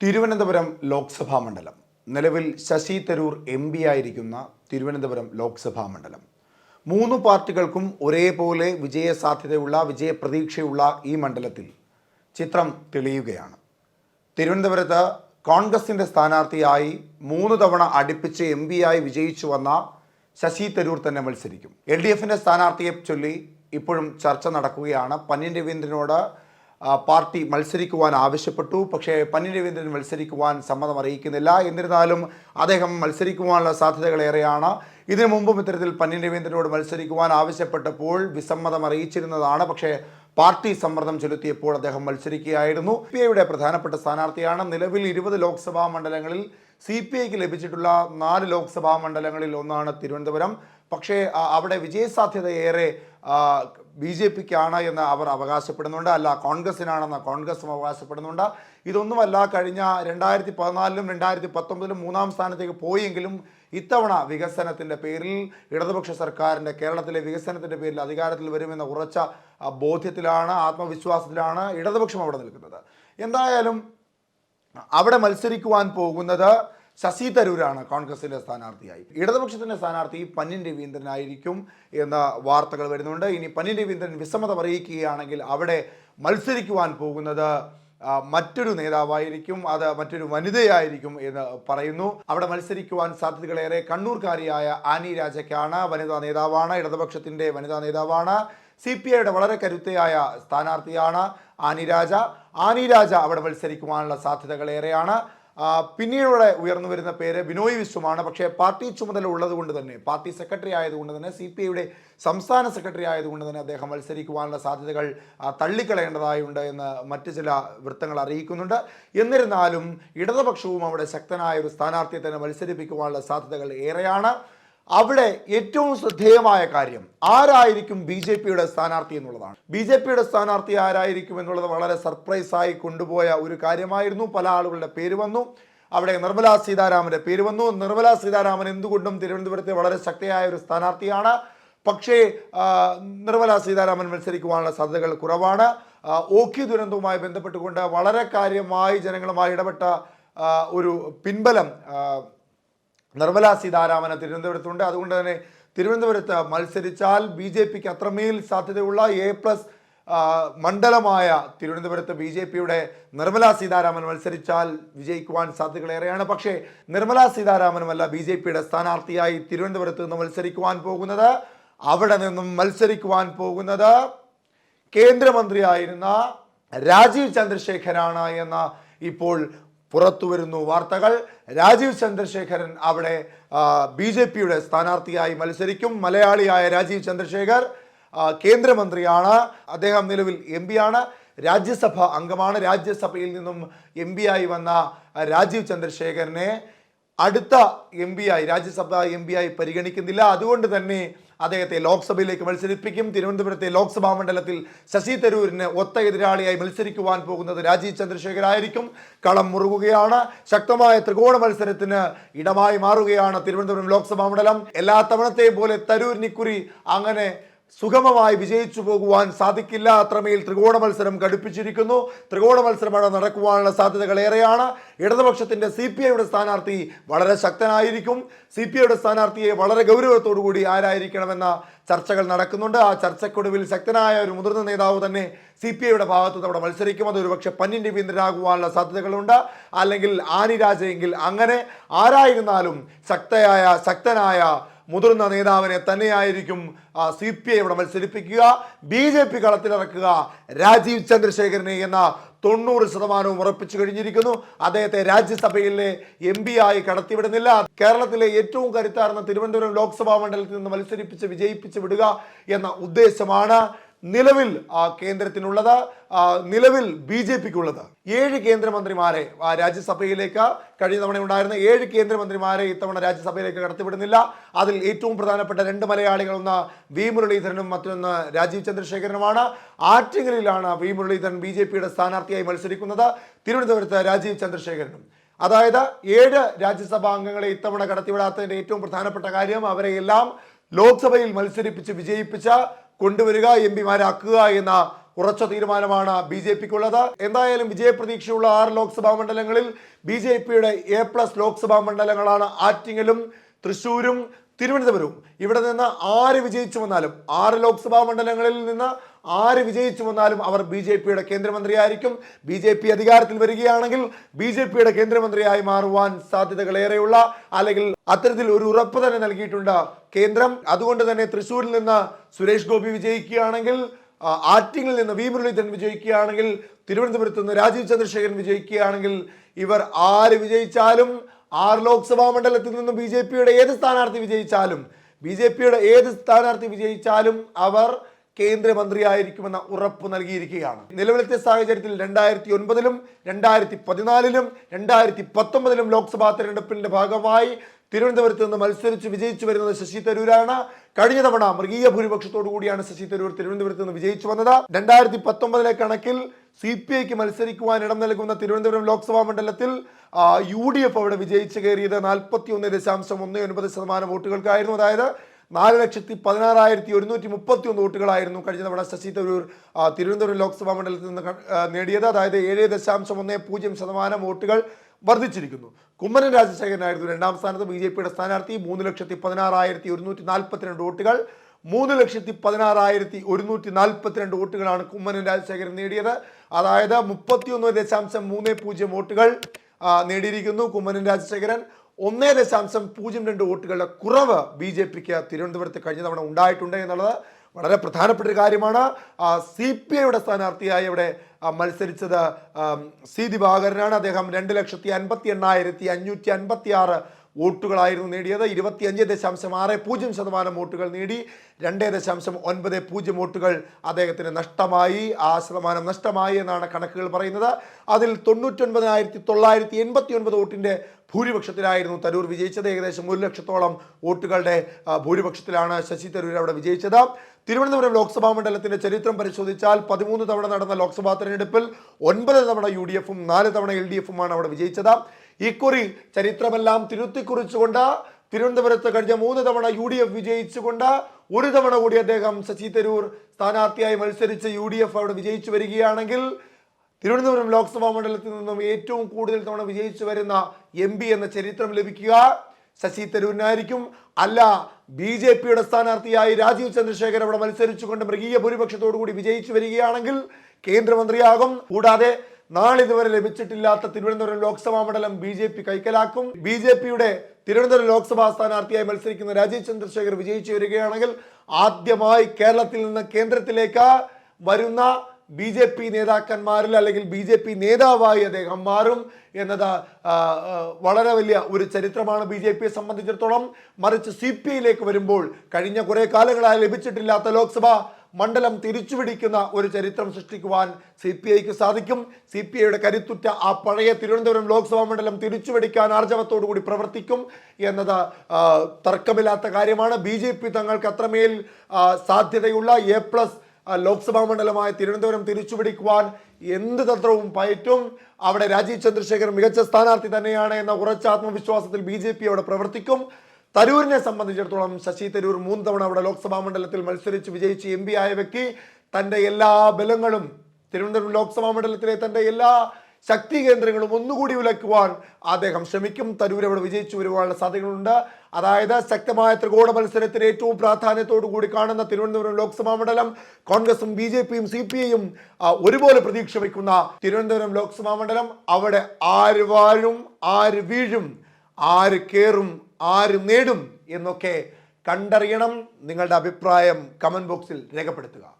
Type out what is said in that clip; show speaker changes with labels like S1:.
S1: തിരുവനന്തപുരം ലോക്സഭാ മണ്ഡലം. നിലവിൽ Sasi Tharoor M P ആയിരിക്കുന്ന തിരുവനന്തപുരം ലോക്സഭാ മണ്ഡലം. മൂന്ന് പാർട്ടികൾക്കും ഒരേപോലെ വിജയസാധ്യതയുള്ള വിജയപ്രതീക്ഷയുള്ള ഈ മണ്ഡലത്തിൽ ചിത്രം തെളിയുകയാണ്. തിരുവനന്തപുരത്ത് കോൺഗ്രസിന്റെ സ്ഥാനാർത്ഥിയായി മൂന്ന് തവണ അടുപ്പിച്ച് എം ആയി വിജയിച്ചു വന്ന ശശി തരൂർ തന്നെ മത്സരിക്കും. എൽ ഡി എഫിന്റെ സ്ഥാനാർത്ഥിയെ ചൊല്ലി ഇപ്പോഴും ചർച്ച നടക്കുകയാണ്. പന്ന്യൻ രവീന്ദ്രനോട് പാർട്ടി മത്സരിക്കുവാൻ ആവശ്യപ്പെട്ടു. പക്ഷേ പന്നി രവീന്ദ്രൻ മത്സരിക്കുവാൻ സമ്മതം അറിയിക്കുന്നില്ല എന്നിരുന്നാലും അദ്ദേഹം മത്സരിക്കുവാനുള്ള സാധ്യതകൾ ഏറെയാണ്. ഇതിനു മുമ്പും ഇത്തരത്തിൽ പന്നി രവീന്ദ്രനോട് മത്സരിക്കുവാൻ ആവശ്യപ്പെട്ടപ്പോൾ വിസമ്മതം അറിയിച്ചിരുന്നതാണ് പക്ഷേ പാർട്ടി സമ്മർദ്ദം ചെലുത്തിയപ്പോൾ അദ്ദേഹം മത്സരിക്കുകയായിരുന്നു. പി ഐയുടെ പ്രധാനപ്പെട്ട സ്ഥാനാർത്ഥിയാണ്. നിലവിൽ ഇരുപത് ലോക്സഭാ മണ്ഡലങ്ങളിൽ സി പി ഐക്ക് ലഭിച്ചിട്ടുള്ള നാല് ലോക്സഭാ മണ്ഡലങ്ങളിൽ ഒന്നാണ് തിരുവനന്തപുരം. പക്ഷേ അവിടെ വിജയസാധ്യത ഏറെ ബി ജെ പിക്കാണ് എന്ന് അവർ അവകാശപ്പെടുന്നുണ്ട്. അല്ല കോൺഗ്രസിനാണെന്ന് കോൺഗ്രസും അവകാശപ്പെടുന്നുണ്ട്. ഇതൊന്നുമല്ല കഴിഞ്ഞ രണ്ടായിരത്തി പതിനാലിലും രണ്ടായിരത്തി പത്തൊമ്പതിലും മൂന്നാം സ്ഥാനത്തേക്ക് പോയെങ്കിലും ഇത്തവണ വികസനത്തിന്റെ പേരിൽ ഇടതുപക്ഷ സർക്കാരിന്റെ കേരളത്തിലെ വികസനത്തിന്റെ പേരിൽ അധികാരത്തിൽ വരുമെന്ന ഉറച്ച ബോധ്യത്തിലാണ് ആത്മവിശ്വാസത്തിലാണ് ഇടതുപക്ഷം അവിടെ നിൽക്കുന്നത്. എന്തായാലും അവിടെ മത്സരിക്കുവാൻ പോകുന്നത് ശശി തരൂരാണ് കോൺഗ്രസിന്റെ സ്ഥാനാർത്ഥിയായി. ഇടതുപക്ഷത്തിന്റെ സ്ഥാനാർത്ഥി രവീന്ദ്രൻ രവീന്ദ്രനായിരിക്കും എന്ന വാർത്തകൾ വരുന്നുണ്ട്. ഇനി പന്നിൻ രവീന്ദ്രൻ വിസമ്മത അറിയിക്കുകയാണെങ്കിൽ അവിടെ മത്സരിക്കുവാൻ പോകുന്നത് മറ്റൊരു നേതാവായിരിക്കും അത് മറ്റൊരു വനിതയായിരിക്കും എന്ന് പറയുന്നു. അവിടെ മത്സരിക്കുവാൻ സാധ്യതകളേറെ കണ്ണൂർക്കാരിയായ ആനി രാജയ്ക്കാണ് വനിതാ നേതാവാണ് ഇടതുപക്ഷത്തിന്റെ വനിതാ നേതാവാണ്. സി പി ഐയുടെ വളരെ കരുത്തയായ സ്ഥാനാർത്ഥിയാണ് ആനി രാജ. ആനി രാജ അവിടെ മത്സരിക്കുവാനുള്ള സാധ്യതകൾ ഏറെയാണ് പിന്നീട് ഉയർന്നു വരുന്ന പേര് ബിനോയ് വിശ്വമാണ്. പക്ഷേ പാർട്ടി ചുമതല ഉള്ളത് കൊണ്ട് തന്നെ പാർട്ടി സെക്രട്ടറി ആയതുകൊണ്ട് തന്നെ സി പി ഐയുടെ സംസ്ഥാന സെക്രട്ടറി ആയതുകൊണ്ട് തന്നെ അദ്ദേഹം മത്സരിക്കുവാനുള്ള സാധ്യതകൾ തള്ളിക്കളയേണ്ടതായുണ്ട് എന്ന് മറ്റ് ചില വൃത്തങ്ങൾ അറിയിക്കുന്നുണ്ട്. എന്നിരുന്നാലും ഇടതുപക്ഷവും അവിടെ ശക്തനായ ഒരു സ്ഥാനാർത്ഥിയെ തന്നെ മത്സരിപ്പിക്കുവാനുള്ള സാധ്യതകൾ ഏറെയാണ്. അവിടെ ഏറ്റവും ശ്രദ്ധേയമായ കാര്യം ആരായിരിക്കും ബി ജെ പിയുടെ സ്ഥാനാർത്ഥി എന്നുള്ളതാണ്. ബി ജെ പിയുടെ സ്ഥാനാർത്ഥി ആരായിരിക്കും എന്നുള്ളത് വളരെ സർപ്രൈസായി കൊണ്ടുപോയ ഒരു കാര്യമായിരുന്നു. പല ആളുകളുടെ പേര് വന്നു. അവിടെ നിർമ്മലാ സീതാരാമന്റെ പേര് വന്നു. നിർമ്മലാ സീതാരാമൻ എന്തുകൊണ്ടും തിരുവനന്തപുരത്തെ വളരെ ശക്തിയായ ഒരു സ്ഥാനാർത്ഥിയാണ്. പക്ഷേ നിർമ്മല സീതാരാമൻ മത്സരിക്കുവാനുള്ള സാധ്യതകൾ കുറവാണ്. ഓഖി ദുരന്തവുമായി ബന്ധപ്പെട്ടുകൊണ്ട് വളരെ കാര്യമായി ജനങ്ങളുമായി ഇടപെട്ട ഒരു പിൻബലം നിർമ്മല സീതാരാമനെ തിരുവനന്തപുരത്തുണ്ട്. അതുകൊണ്ട് തന്നെ തിരുവനന്തപുരത്ത് മത്സരിച്ചാൽ ബി ജെ പിക്ക് അത്രമേൽ സാധ്യതയുള്ള എ പ്ലസ് മണ്ഡലമായ തിരുവനന്തപുരത്ത് ബി ജെ പിയുടെ നിർമ്മല സീതാരാമൻ മത്സരിച്ചാൽ വിജയിക്കുവാൻ സാധ്യതകളേറെയാണ്. പക്ഷേ നിർമ്മല സീതാരാമനുമല്ല ബി ജെ പിയുടെ സ്ഥാനാർത്ഥിയായി തിരുവനന്തപുരത്ത് നിന്ന് മത്സരിക്കുവാൻ പോകുന്നത്. അവിടെ നിന്നും മത്സരിക്കുവാൻ പോകുന്നത് കേന്ദ്രമന്ത്രിയായിരുന്ന രാജീവ് ചന്ദ്രശേഖരാണ് എന്ന ഇപ്പോൾ പുറത്തു വരുന്നു. വാർത്തകൾ. രാജീവ് ചന്ദ്രശേഖരൻ അവിടെ ബി ജെ പിയുടെ സ്ഥാനാർത്ഥിയായി മത്സരിക്കും. മലയാളിയായ രാജീവ് ചന്ദ്രശേഖർ കേന്ദ്രമന്ത്രിയാണ്. അദ്ദേഹം നിലവിൽ എം ആണ്. രാജ്യസഭ അംഗമാണ്. രാജ്യസഭയിൽ നിന്നും എം ആയി വന്ന രാജീവ് ചന്ദ്രശേഖരനെ അടുത്ത എം ആയി രാജ്യസഭ എം ആയി പരിഗണിക്കുന്നില്ല. അതുകൊണ്ട് തന്നെ അദ്ദേഹത്തെ ലോക്സഭയിലേക്ക് മത്സരിപ്പിക്കും. തിരുവനന്തപുരത്തെ ലോക്സഭാ മണ്ഡലത്തിൽ ശശി തരൂരിന് ഒത്ത എതിരാളിയായി മത്സരിക്കുവാൻ പോകുന്നത് രാജീവ് ചന്ദ്രശേഖർ ആയിരിക്കും കളം മുറുകുകയാണ്. ശക്തമായ ത്രികോണ മത്സരത്തിന് ഇടമായി മാറുകയാണ് തിരുവനന്തപുരം ലോക്സഭാ മണ്ഡലം. എല്ലാ തവണത്തെയും പോലെ തരൂരിനിക്കുറി അങ്ങനെ സുഗമമായി വിജയിച്ചു പോകുവാൻ സാധിക്കില്ല. അത്രമേൽ ത്രികോണ മത്സരം ഘടിപ്പിച്ചിരിക്കുന്നു. ത്രികോണ മത്സരമാണ് നടക്കുവാനുള്ള സാധ്യതകൾ ഏറെയാണ്. ഇടതുപക്ഷത്തിന്റെ സി പി ഐയുടെ സ്ഥാനാർത്ഥി വളരെ ശക്തനായിരിക്കും. സി പി ഐയുടെ സ്ഥാനാർത്ഥിയെ വളരെ ഗൗരവത്തോടു കൂടി ആരായിരിക്കണമെന്ന ചർച്ചകൾ നടക്കുന്നുണ്ട്. ആ ചർച്ചയ്ക്കൊടുവിൽ ശക്തനായ ഒരു മുതിർന്ന നേതാവ് തന്നെ സി പി ഐയുടെ ഭാഗത്ത് അവിടെ മത്സരിക്കും. അത് ഒരുപക്ഷെ പന്നിൻ രവീന്ദ്രനാകുവാനുള്ള സാധ്യതകളുണ്ട്. അല്ലെങ്കിൽ ആനി രാജയെങ്കിൽ അങ്ങനെ ആരായിരുന്നാലും ശക്തയായ ശക്തനായ മുതിർന്ന നേതാവിനെ തന്നെയായിരിക്കും സി പി ഐ ഇവിടെ മത്സരിപ്പിക്കുക. ബി ജെ പി കളത്തിലിറക്കുക. രാജീവ് ചന്ദ്രശേഖരനെ എന്ന തൊണ്ണൂറ് ശതമാനവും ഉറപ്പിച്ചു കഴിഞ്ഞിരിക്കുന്നു. അദ്ദേഹത്തെ രാജ്യസഭയിലെ എം പി ആയി കടത്തിവിടുന്നില്ല. കേരളത്തിലെ ഏറ്റവും കരുത്താർന്ന തിരുവനന്തപുരം ലോക്സഭാ മണ്ഡലത്തിൽ നിന്ന് മത്സരിപ്പിച്ച് വിജയിപ്പിച്ച് വിടുക എന്ന ഉദ്ദേശമാണ് നിലവിൽ കേന്ദ്രത്തിനുള്ളത് നിലവിൽ ബി ജെ പിക്കുള്ളത്. ഏഴ് കേന്ദ്രമന്ത്രിമാരെ രാജ്യസഭയിലേക്ക് കഴിഞ്ഞ തവണ ഉണ്ടായിരുന്ന ഏഴ് കേന്ദ്രമന്ത്രിമാരെ ഇത്തവണ രാജ്യസഭയിലേക്ക് കടത്തിവിടുന്നില്ല. അതിൽ ഏറ്റവും പ്രധാനപ്പെട്ട രണ്ട് മലയാളികൾ ഒന്ന് വി മുരളീധരനും മറ്റൊന്ന് രാജീവ് ചന്ദ്രശേഖരനുമാണ്. ആറ്റിങ്ങലിലാണ് വി മുരളീധരൻ ബി ജെ പിയുടെ സ്ഥാനാർത്ഥിയായി മത്സരിക്കുന്നത് തിരുവനന്തപുരത്ത് രാജീവ് ചന്ദ്രശേഖരനും. അതായത് ഏഴ് രാജ്യസഭാ അംഗങ്ങളെ ഇത്തവണ കടത്തിവിടാത്തതിന്റെ ഏറ്റവും പ്രധാനപ്പെട്ട കാര്യം അവരെയെല്ലാം ലോക്സഭയിൽ മത്സരിപ്പിച്ച് വിജയിപ്പിച്ച കൊണ്ടുവരിക എം പിമാരാക്കുക എന്ന ഉറച്ച തീരുമാനമാണ് ബി ജെ പിക്കുള്ളത്. എന്തായാലും വിജയപ്രതീക്ഷയുള്ള ആറ് ലോക്സഭാ മണ്ഡലങ്ങളിൽ ബി ജെ പിയുടെ എ പ്ലസ് ലോക്സഭാ മണ്ഡലങ്ങളാണ് ആറ്റിങ്ങലും തൃശൂരും തിരുവനന്തപുരവും. ഇവിടെ നിന്ന് ആര് വിജയിച്ചു വന്നാലും ആറ് ലോക്സഭാ മണ്ഡലങ്ങളിൽ നിന്ന് ആര് വിജയിച്ചു വന്നാലും അവർ ബി ജെ പിയുടെ കേന്ദ്രമന്ത്രിയായിരിക്കും. ബി ജെ പി അധികാരത്തിൽ വരികയാണെങ്കിൽ ബി ജെ പിയുടെ കേന്ദ്രമന്ത്രിയായി മാറുവാൻ സാധ്യതകളേറെയുള്ള അല്ലെങ്കിൽ അത്തരത്തിൽ ഒരു ഉറപ്പ് തന്നെ നൽകിയിട്ടുണ്ട് കേന്ദ്രം. അതുകൊണ്ട് തന്നെ തൃശ്ശൂരിൽ നിന്ന് സുരേഷ് ഗോപി വിജയിക്കുകയാണെങ്കിൽ ആറ്റിങ്ങിൽ നിന്ന് വി മുരളീധരൻ വിജയിക്കുകയാണെങ്കിൽ തിരുവനന്തപുരത്ത് നിന്ന് രാജീവ് ചന്ദ്രശേഖരൻ വിജയിക്കുകയാണെങ്കിൽ ഇവർ ആര് വിജയിച്ചാലും ആറ് ലോക്സഭാ മണ്ഡലത്തിൽ നിന്നും ബി ജെ പിയുടെ ഏത് സ്ഥാനാർത്ഥി വിജയിച്ചാലും ബി ജെ പിയുടെ ഏത് സ്ഥാനാർത്ഥി വിജയിച്ചാലും അവർ കേന്ദ്രമന്ത്രിയായിരിക്കുമെന്ന ഉറപ്പ് നൽകിയിരിക്കുകയാണ്. നിലവിലത്തെ സാഹചര്യത്തിൽ രണ്ടായിരത്തി ഒൻപതിലും രണ്ടായിരത്തി പതിനാലിലും രണ്ടായിരത്തി പത്തൊമ്പതിലും ലോക്സഭാ തെരഞ്ഞെടുപ്പിന്റെ ഭാഗമായി തിരുവനന്തപുരത്ത് നിന്ന് മത്സരിച്ച് വിജയിച്ചു വരുന്നത് ശശി തരൂരാണ്. കഴിഞ്ഞ തവണ മൃഗീയ ഭൂരിപക്ഷത്തോടു കൂടിയാണ് ശശി തരൂർ തിരുവനന്തപുരത്ത് നിന്ന് വിജയിച്ചു വന്നത്. രണ്ടായിരത്തി പത്തൊമ്പതിലെ കണക്കിൽ സി പി ഐക്ക് മത്സരിക്കുവാൻ ഇടം നൽകുന്ന തിരുവനന്തപുരം ലോക്സഭാ മണ്ഡലത്തിൽ യു ഡി എഫ് അവിടെ വിജയിച്ചു കയറിയത് നാൽപ്പത്തി ഒന്ന് ദശാംശം ഒന്ന് ഒൻപത് ശതമാനം വോട്ടുകൾക്കായിരുന്നു. അതായത് നാല് ലക്ഷത്തി പതിനാറായിരത്തി ഒരുന്നൂറ്റി മുപ്പത്തി ഒന്ന് വോട്ടുകളായിരുന്നു കഴിഞ്ഞ തവണ ശശി തരൂർ തിരുവനന്തപുരം ലോക്സഭാ മണ്ഡലത്തിൽ നിന്ന് നേടിയത്. അതായത് ഏഴ് ദശാംശം ഒന്ന് പൂജ്യം ശതമാനം വോട്ടുകൾ വർദ്ധിച്ചിരിക്കുന്നു. കുമ്മനം രാജശേഖരനായിരുന്നു രണ്ടാം സ്ഥാനത്ത്. ബി ജെ പിയുടെ സ്ഥാനാർത്ഥി മൂന്ന് ലക്ഷത്തി പതിനാറായിരത്തി ഒരുന്നൂറ്റി നാൽപ്പത്തിരണ്ട് വോട്ടുകൾ. മൂന്ന് ലക്ഷത്തി പതിനാറായിരത്തി ഒരുന്നൂറ്റി നാൽപ്പത്തിരണ്ട് വോട്ടുകളാണ് കുമ്മനം രാജശേഖരൻ നേടിയത്. അതായത് മുപ്പത്തിയൊന്ന് ദശാംശം മൂന്ന് പൂജ്യം വോട്ടുകൾ നേടിയിരിക്കുന്നു കുമ്മനം രാജശേഖരൻ. ഒന്നേ ദശാംശം പൂജ്യം രണ്ട് വോട്ടുകളുടെ കുറവ് ബി ജെ പിക്ക് തിരുവനന്തപുരത്ത് കഴിഞ്ഞ തവണ ഉണ്ടായിട്ടുണ്ട് എന്നുള്ളത് വളരെ പ്രധാനപ്പെട്ട ഒരു കാര്യമാണ് സി പി ഐയുടെ സ്ഥാനാർത്ഥിയായി ഇവിടെ മത്സരിച്ചത് സി ദിവാകരനാണ്. അദ്ദേഹം രണ്ട് ലക്ഷത്തി അൻപത്തി എണ്ണായിരത്തി അഞ്ഞൂറ്റി അൻപത്തി ആറ് വോട്ടുകളായിരുന്നു നേടിയത്. ഇരുപത്തിയഞ്ച് ദശാംശം ആറ് പൂജ്യം ശതമാനം വോട്ടുകൾ നേടി. രണ്ട് ദശാംശം ഒൻപത് പൂജ്യം വോട്ടുകൾ അദ്ദേഹത്തിന് നഷ്ടമായി. ആ ശതമാനം നഷ്ടമായി എന്നാണ് കണക്കുകൾ പറയുന്നത്. അതിൽ തൊണ്ണൂറ്റൊൻപതിനായിരത്തി തൊള്ളായിരത്തി എൺപത്തി ഒൻപത് വോട്ടിന്റെ ഭൂരിപക്ഷത്തിലായിരുന്നു തരൂർ വിജയിച്ചത്. ഏകദേശം ഒരു ലക്ഷത്തോളം വോട്ടുകളുടെ ഭൂരിപക്ഷത്തിലാണ് ശശി തരൂർ അവിടെ വിജയിച്ചത്. തിരുവനന്തപുരം ലോക്സഭാ മണ്ഡലത്തിന്റെ ചരിത്രം പരിശോധിച്ചാൽ പതിമൂന്ന് തവണ നടന്ന ലോക്സഭാ തെരഞ്ഞെടുപ്പിൽ ഒൻപത് തവണ യു ഡി എഫും നാല് തവണ എൽ ഡി എഫുമാണ് അവിടെ വിജയിച്ചത്. ഇക്കുറി ചരിത്രമെല്ലാം തിരുത്തിക്കുറിച്ചുകൊണ്ട് തിരുവനന്തപുരത്ത് കഴിഞ്ഞ മൂന്ന് തവണ യു ഡി എഫ് വിജയിച്ചുകൊണ്ട് ഒരു തവണ കൂടി അദ്ദേഹം ശശി തരൂർ സ്ഥാനാർത്ഥിയായി മത്സരിച്ച് യു ഡി എഫ് അവിടെ വിജയിച്ചു വരികയാണെങ്കിൽ തിരുവനന്തപുരം ലോക്സഭാ മണ്ഡലത്തിൽ നിന്നും ഏറ്റവും കൂടുതൽ തവണ വിജയിച്ചു വരുന്ന എം എന്ന ചരിത്രം ലഭിക്കുക. ശശി തരൂരിനായിരിക്കും. അല്ല ബി ജെ പിയുടെ സ്ഥാനാർത്ഥിയായി രാജീവ് ചന്ദ്രശേഖർ അവിടെ മത്സരിച്ചുകൊണ്ട് മൃഗീയ ഭൂരിപക്ഷത്തോടു കൂടി വിജയിച്ചു വരികയാണെങ്കിൽ കേന്ദ്രമന്ത്രിയാകും. കൂടാതെ നാളിതുവരെ ലഭിച്ചിട്ടില്ലാത്ത തിരുവനന്തപുരം ലോക്സഭാ മണ്ഡലം ബി ജെ പി കൈക്കലാക്കും. ബി ജെ പിയുടെ തിരുവനന്തപുരം ലോക്സഭാ സ്ഥാനാർത്ഥിയായി മത്സരിക്കുന്ന രാജീവ് ചന്ദ്രശേഖർ വിജയിച്ചു വരികയാണെങ്കിൽ ആദ്യമായി കേരളത്തിൽ നിന്ന് കേന്ദ്രത്തിലേക്ക് വരുന്ന ബി ജെ പി നേതാക്കന്മാരിൽ അല്ലെങ്കിൽ ബി ജെ പി നേതാവായി അദ്ദേഹം മാറും എന്നത് വളരെ വലിയ ഒരു ചരിത്രമാണ് ബി ജെ പിയെ സംബന്ധിച്ചിടത്തോളം. മറിച്ച് സി പി ഐയിലേക്ക് വരുമ്പോൾ കഴിഞ്ഞ കുറേ കാലങ്ങളായി ലഭിച്ചിട്ടില്ലാത്ത ലോക്സഭ മണ്ഡലം തിരിച്ചുപിടിക്കുന്ന ഒരു ചരിത്രം സൃഷ്ടിക്കുവാൻ സി പി ഐക്ക് സാധിക്കും. സി പി ഐയുടെ കരുത്തുറ്റ ആ പഴയ തിരുവനന്തപുരം ലോക്സഭാ മണ്ഡലം തിരിച്ചുപിടിക്കാൻ ആർജവത്തോടു കൂടി പ്രവർത്തിക്കും എന്നത് തർക്കമില്ലാത്ത കാര്യമാണ്. ബി ജെ പി തങ്ങൾക്ക് അത്രമേൽ സാധ്യതയുള്ള എ പ്ലസ് ലോക്സഭാ മണ്ഡലമായ തിരുവനന്തപുരം തിരിച്ചുപിടിക്കുവാൻ എന്ത് തന്ത്രവും പയറ്റും. അവിടെ രാജീവ് ചന്ദ്രശേഖർ മികച്ച സ്ഥാനാർത്ഥി തന്നെയാണ് എന്ന ഉറച്ച ആത്മവിശ്വാസത്തിൽ ബി അവിടെ പ്രവർത്തിക്കും. തരൂരിനെ സംബന്ധിച്ചിടത്തോളം ശശി തരൂർ മൂന്ന് തവണ അവിടെ ലോക്സഭാ മണ്ഡലത്തിൽ മത്സരിച്ച് വിജയിച്ച് എം ആയ വ്യക്തി തന്റെ എല്ലാ ബലങ്ങളും തിരുവനന്തപുരം ലോക്സഭാ മണ്ഡലത്തിലെ തന്റെ എല്ലാ ശക്തി കേന്ദ്രങ്ങളും ഒന്നുകൂടി ഉലക്കുവാൻ അദ്ദേഹം ശ്രമിക്കും. തരൂർ അവിടെ വിജയിച്ചു വരുവാനുള്ള സാധ്യതകളുണ്ട്. അതായത് ശക്തമായ ത്രികോണ മത്സരത്തിന് ഏറ്റവും പ്രാധാന്യത്തോടു കൂടി കാണുന്ന തിരുവനന്തപുരം ലോക്സഭാ മണ്ഡലം കോൺഗ്രസും ബി ജെ പിയും സി പി ഐയും ഒരുപോലെ പ്രതീക്ഷ വയ്ക്കുന്ന തിരുവനന്തപുരം ലോക്സഭാ മണ്ഡലം. അവിടെ ആര് വാഴും ആര് വീഴും ആര് കേറും ആര് നേടും എന്നൊക്കെ കണ്ടറിയണം നിങ്ങളുടെ അഭിപ്രായം കമന്റ് ബോക്സിൽ രേഖപ്പെടുത്തുക.